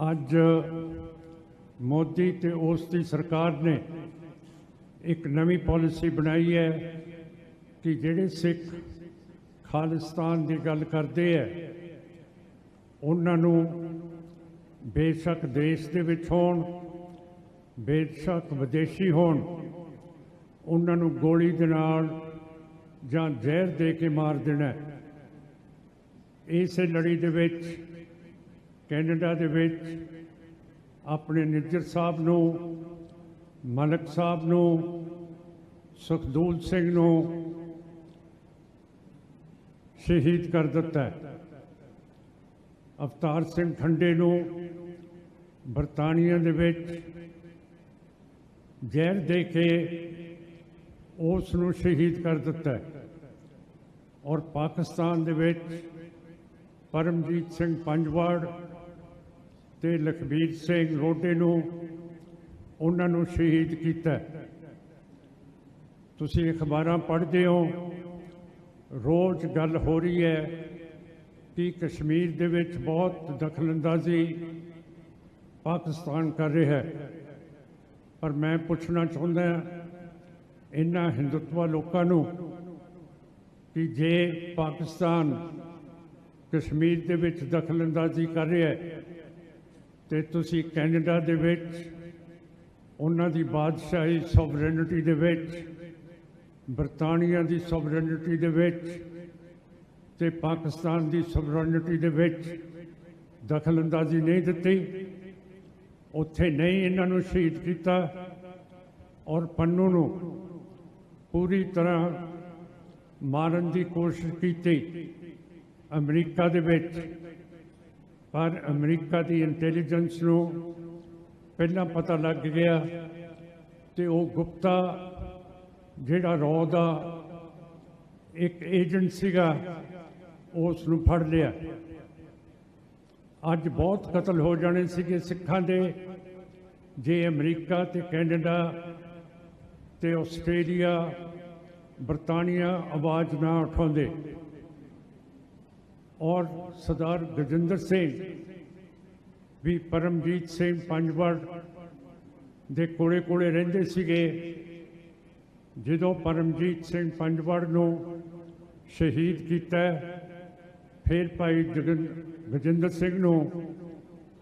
ਅੱਜ ਮੋਦੀ ਤੇ ਉਸ ਦੀ ਸਰਕਾਰ ਨੇ ਇੱਕ ਨਵੀਂ ਪਾਲਿਸੀ ਬਣਾਈ ਹੈ ਕਿ ਜਿਹੜੇ ਸਿੱਖ ਖਾਲਿਸਤਾਨ ਦੀ ਗੱਲ ਕਰਦੇ ਹੈ ਉਹਨਾਂ ਨੂੰ ਬੇਸ਼ੱਕ ਦੇਸ਼ ਦੇ ਵਿੱਚ ਹੋਣ, ਬੇਸ਼ੱਕ ਵਿਦੇਸ਼ੀ ਹੋਣ, ਉਹਨਾਂ ਨੂੰ ਗੋਲੀ ਦੇ ਨਾਲ ਜਾਂ ਜ਼ਹਿਰ ਦੇ ਕੇ ਮਾਰ ਦੇਣਾ ਹੈ। ਇਸੇ ਲੜੀ ਦੇ ਵਿੱਚ ਕੈਨੇਡਾ ਦੇ ਵਿੱਚ ਆਪਣੇ ਨਿੱਜਰ ਸਾਹਿਬ ਨੂੰ, ਮਲਕ ਸਾਹਿਬ ਨੂੰ, ਸੁਖਦੂਲ ਸਿੰਘ ਨੂੰ ਸ਼ਹੀਦ ਕਰ ਦਿੱਤਾ ਹੈ। ਅਵਤਾਰ ਸਿੰਘ ਠੰਡੇ ਨੂੰ ਬਰਤਾਨੀਆ ਦੇ ਵਿੱਚ ਜ਼ਹਿਰ ਦੇ ਕੇ ਉਸ ਨੂੰ ਸ਼ਹੀਦ ਕਰ ਦਿੱਤਾ ਹੈ। ਔਰ ਪਾਕਿਸਤਾਨ ਦੇ ਵਿੱਚ ਪਰਮਜੀਤ ਸਿੰਘ ਪੰਜਵਾੜ ਤੇ ਲਖਬੀਰ ਸਿੰਘ ਰੋਡੇ ਨੂੰ ਉਹਨਾਂ ਨੂੰ ਸ਼ਹੀਦ ਕੀਤਾ। ਤੁਸੀਂ ਅਖਬਾਰਾਂ ਪੜ੍ਹਦੇ ਹੋ, ਰੋਜ਼ ਗੱਲ ਹੋ ਰਹੀ ਹੈ ਕਿ ਕਸ਼ਮੀਰ ਦੇ ਵਿੱਚ ਬਹੁਤ ਦਖਲਅੰਦਾਜ਼ੀ ਪਾਕਿਸਤਾਨ ਕਰ ਰਿਹਾ ਹੈ। ਪਰ ਮੈਂ ਪੁੱਛਣਾ ਚਾਹੁੰਦਾ ਇਹਨਾਂ ਹਿੰਦੂਤਵਾ ਲੋਕਾਂ ਨੂੰ ਕਿ ਜੇ ਪਾਕਿਸਤਾਨ ਕਸ਼ਮੀਰ ਦੇ ਵਿੱਚ ਦਖਲਅੰਦਾਜ਼ੀ ਕਰ ਰਿਹਾ ਹੈ ਤੇ ਤੁਸੀਂ ਕੈਨੇਡਾ ਦੇ ਵਿੱਚ, ਉਹਨਾਂ ਦੀ ਬਾਦਸ਼ਾਹੀ ਸੋਵਰੇਨਿਟੀ ਦੇ ਵਿੱਚ, ਬਰਤਾਨੀਆ ਦੀ ਸੋਵਰੇਨਿਟੀ ਦੇ ਵਿੱਚ ਤੇ ਪਾਕਿਸਤਾਨ ਦੀ ਸੋਵਰੇਨਿਟੀ ਦੇ ਵਿੱਚ ਦਖਲਅੰਦਾਜ਼ੀ ਨਹੀਂ ਦਿੱਤੀ। ਉੱਥੇ ਨਹੀਂ ਇਹਨਾਂ ਨੂੰ ਸ਼ਹੀਦ ਕੀਤਾ ਔਰ ਪੰਨੂ ਨੂੰ ਪੂਰੀ ਤਰ੍ਹਾਂ ਮਾਰਨ ਦੀ ਕੋਸ਼ਿਸ਼ ਕੀਤੀ ਅਮਰੀਕਾ ਦੇ ਵਿੱਚ। ਪਰ ਅਮਰੀਕਾ ਦੀ ਇੰਟੈਲੀਜੈਂਸ ਨੂੰ ਪਹਿਲਾਂ ਪਤਾ ਲੱਗ ਗਿਆ ਤੇ ਉਹ ਗੁਪਤਾ, ਜਿਹੜਾ ਰੌ ਦਾ ਇੱਕ ਏਜੰਟ ਸੀਗਾ, ਉਸ ਨੂੰ ਫੜ ਲਿਆ। ਅੱਜ ਬਹੁਤ ਕਤਲ ਹੋ ਜਾਣੇ ਸੀਗੇ ਸਿੱਖਾਂ ਦੇ, ਜੇ ਅਮਰੀਕਾ ਤੇ ਕੈਨੇਡਾ ਤੇ ਆਸਟ੍ਰੇਲੀਆ, ਬਰਤਾਨੀਆ ਆਵਾਜ਼ ਨਾ ਉਠਾਉਂਦੇ। ਔਰ ਸਰਦਾਰ ਗਜਿੰਦਰ ਸਿੰਘ ਵੀ ਪਰਮਜੀਤ ਸਿੰਘ ਪੰਜਵੜ ਦੇ ਕੋਲੇ ਕੋਲੇ ਰਹਿੰਦੇ ਸੀਗੇ। ਜਦੋਂ ਪਰਮਜੀਤ ਸਿੰਘ ਪੰਜਵੜ ਨੂੰ ਸ਼ਹੀਦ ਕੀਤਾ, ਫਿਰ ਭਾਈ ਜਗਨ ਗਜਿੰਦਰ ਸਿੰਘ ਨੂੰ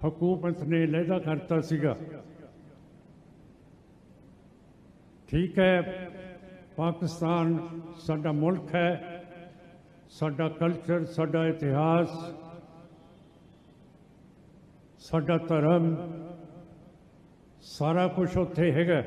ਹਕੂਮਤ ਨੇ ਲਹਿਦਾ ਕਰਤਾ ਸੀਗਾ। ਠੀਕ ਹੈ, ਪਾਕਿਸਤਾਨ ਸਾਡਾ ਮੁਲਕ ਹੈ। ਸਾਡਾ ਕਲਚਰ ਸਾਡਾ ਇਤਿਹਾਸ ਸਾਡਾ ਧਰਮ ਸਾਰਾ ਕੁਝ ਉੱਥੇ ਹੈਗਾ।